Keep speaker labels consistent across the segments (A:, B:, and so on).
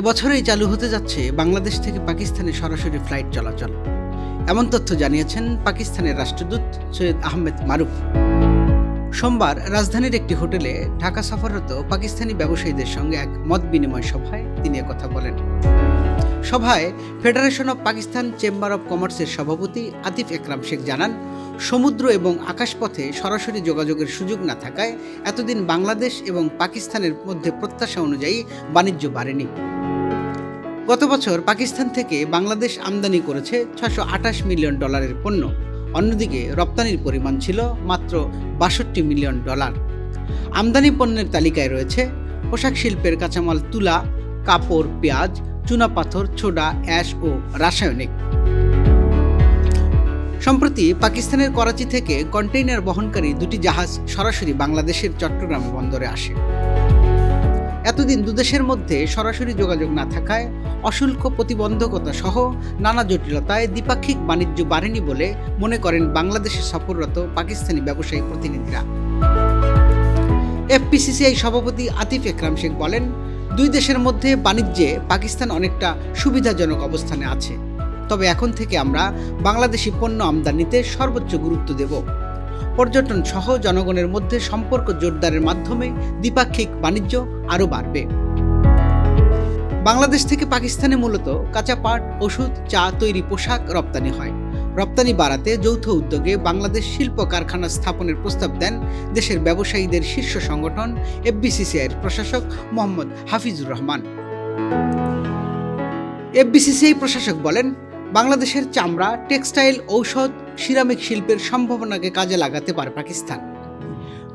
A: এবছরেই চালু হতে যাচ্ছে বাংলাদেশ থেকে পাকিস্তানে সরাসরি ফ্লাইট চলাচল। এমন তথ্য জানিয়েছেন পাকিস্তানের রাষ্ট্রদূত সৈয়দ আহমেদ মারুফ। সোমবার রাজধানীর একটি হোটেলে ঢাকা সফররত পাকিস্তানি ব্যবসায়ীদের সঙ্গে এক মত বিনিময় সভায় তিনি কথা বলেন। সভায় federation of Pakistan chamber of কমার্সের সভাপতি আতিফ একরাম শেখ জানান, সমুদ্র এবং আকাশপথে সরাসরি যোগাযোগের সুযোগ না থাকায় এতদিন বাংলাদেশ এবং পাকিস্তানের মধ্যে প্রত্যাশা অনুযায়ী বাণিজ্য বাড়েনি। গত বছর পাকিস্তান থেকে বাংলাদেশ আমদানি করেছে ছশো আঠাশ মিলিয়ন ডলারের পণ্য। অন্যদিকে রপ্তানির পরিমাণ ছিল মাত্র বাষট্টি মিলিয়ন ডলার। আমদানি পণ্যের তালিকায় রয়েছে পোশাক শিল্পের কাঁচামাল তুলা, কাপড়, পেঁয়াজ চুনাপাথর ছোডা, অ্যাশ ও রাসায়নিক। সম্প্রতি পাকিস্তানের করাচি থেকে কন্টেইনার বহনকারী দুটি জাহাজ সরাসরি বাংলাদেশের চট্টগ্রাম বন্দরে আসে। এতদিন দুদেশের মধ্যে সরাসরি যোগাযোগ না থাকায় অশুল্ক প্রতিবন্ধকতা সহ নানা জটিলতায় দ্বিপাক্ষিক বাণিজ্য বাড়েনি বলে মনে করেন বাংলাদেশে সফররত পাকিস্তানি ব্যবসায়ী প্রতিনিধিরা। এফপিসিসিআই সভাপতি আতিফ একরাম শেখ বলেন, দুই দেশের মধ্যে বাণিজ্যে পাকিস্তান অনেকটা সুবিধাজনক অবস্থানে আছে। তবে এখন থেকে আমরা বাংলাদেশি পণ্য আমদানিতে সর্বোচ্চ গুরুত্ব দেব। পর্যটন সহ জনগণের মধ্যে সম্পর্ক জোরদারের মাধ্যমে দ্বিপাক্ষিক বাণিজ্য আরও বাড়বে। বাংলাদেশ থেকে পাকিস্তানে মূলত কাঁচা পাট, ওষুধ, চা তৈরি পোশাক রপ্তানি হয়। রপ্তানি বাড়াতে যৌথ উদ্যোগে বাংলাদেশ শিল্প কারখানা স্থাপনের প্রস্তাব দেন দেশের ব্যবসায়ীদের শীর্ষ সংগঠন এফবিসিসিআইয়ের প্রশাসক মোহাম্মদ হাফিজুর রহমান। এফবিসিসিআই প্রশাসক বলেন বাংলাদেশের চামড়া, টেক্সটাইল, ঔষধ, সিরামিক শিল্পের সম্ভাবনাকে কাজে লাগাতে পারে পাকিস্তান।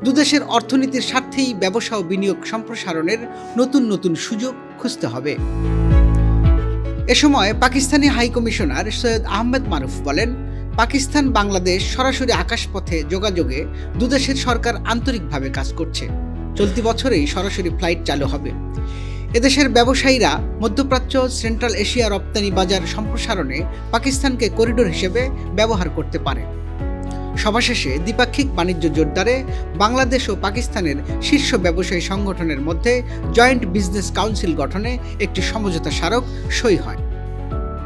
A: দুদেশের অর্থনীতির স্বার্থেই ব্যবসা ও বিনিয়োগ সম্প্রসারণের নতুন নতুন সুযোগ খুঁজতে হবে। এ সময় পাকিস্তানি হাই কমিশনার সৈয়দ আহমেদ মারুফ বলেন, পাকিস্তান বাংলাদেশ সরাসরি আকাশপথে যোগাযোগে দুদেশের সরকার আন্তরিকভাবে কাজ করছে। চলতি বছরেই সরাসরি ফ্লাইট চালু হবে। এদেশের ব্যবসায়ীরা মধ্যপ্রাচ্য, সেন্ট্রাল এশিয়া রপ্তানি বাজার সম্প্রসারণে পাকিস্তানকে করিডোর হিসেবে ব্যবহার করতে পারে। সভা শেষে দ্বিপাক্ষিক বাণিজ্য জোরদারে বাংলাদেশ ও পাকিস্তানের শীর্ষ ব্যবসায়ী সংগঠনের মধ্যে জয়েন্ট বিজনেস কাউন্সিল গঠনে একটি সমঝোতা স্মারক সই হয়।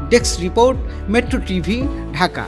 A: Desk report, metro TV, Dhaka.